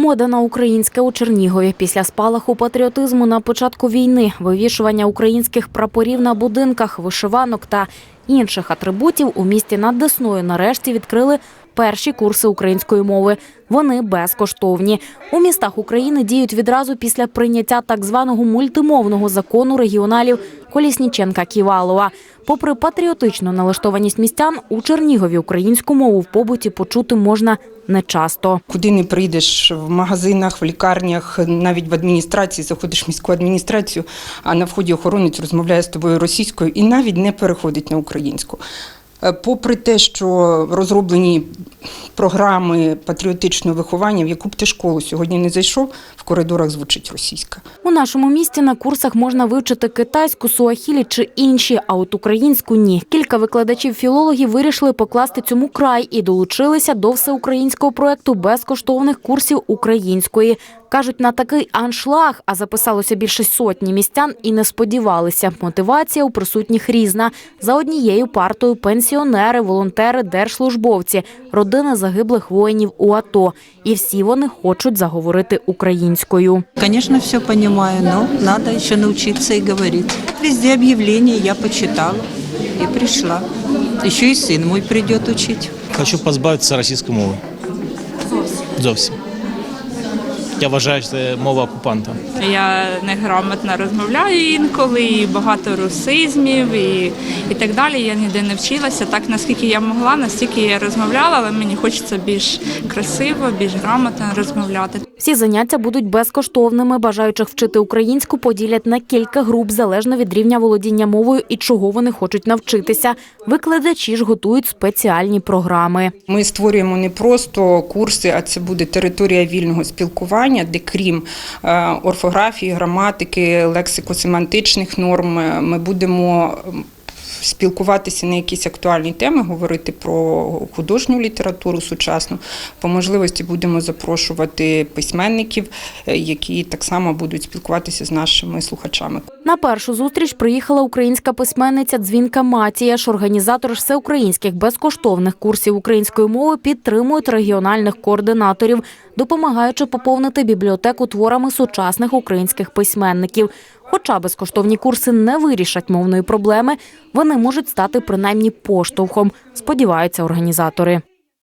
Мода на українське у Чернігові. Після спалаху патріотизму на початку війни, вивішування українських прапорів на будинках, вишиванок та інших атрибутів у місті над Десною нарешті відкрили перші курси української мови. Вони безкоштовні. У містах України діють відразу після прийняття так званого мультимовного закону регіоналів Колісніченка Ківалова. Попри патріотичну налаштованість містян, у Чернігові українську мову в побуті почути можна нечасто. Куди не прийдеш в магазинах, в лікарнях, навіть в адміністрації, заходиш в міську адміністрацію, а на вході охоронець розмовляє з тобою російською і навіть не переходить на українську. Е, Попри те, що розроблені програми патріотичного виховання, в яку б ти школу сьогодні не зайшов, в коридорах звучить російська. У нашому місті на курсах можна вивчити китайську, суахілі чи інші, а от українську ні. Кілька викладачів-філологів вирішили покласти цьому край і долучилися до всеукраїнського проекту безкоштовних курсів української. Кажуть, на такий аншлаг, а записалося більше сотні містян і не сподівалися. Мотивація у присутніх різна. За однією партою пенсіонери, волонтери, держслужбовці, родини загиблих воїнів у АТО. І всі вони хочуть заговорити українською. Звісно, все розумію, але треба ще навчитися і говорити. Везде об'явлення я почитала і прийшла. Ще й син мой прийде учить. Хочу позбавитися російської мови. Зовсім. Зовсім. Я вважаю, що це мова окупанта. Я неграмотно розмовляю інколи, і багато русизмів і, і так далі. Я ніде не вчилася. Так наскільки я могла, настільки я розмовляла, але мені хочеться більш красиво, більш грамотно розмовляти. Всі заняття будуть безкоштовними. Бажаючих вчити українську поділять на кілька груп залежно від рівня володіння мовою і чого вони хочуть навчитися. Викладачі ж готують спеціальні програми. Ми створюємо не просто курси, а це буде територія вільного спілкування, де крім е, орфографії, граматики, лексико-семантичних норм, е, ми будемо спілкуватися на якісь актуальні теми, говорити про художню літературу сучасну. По можливості будемо запрошувати письменників, е, які так само будуть спілкуватися з нашими слухачами. На першу зустріч приїхала українська письменниця Дзвінка Матіяш. Організатори ж всеукраїнських безкоштовних курсів української мови підтримують регіональних координаторів, допомагаючи поповнити бібліотеку творами сучасних українських письменників. Хоча безкоштовні курси не вирішать мовної проблеми, вони можуть стати принаймні поштовхом, сподіваються організатори.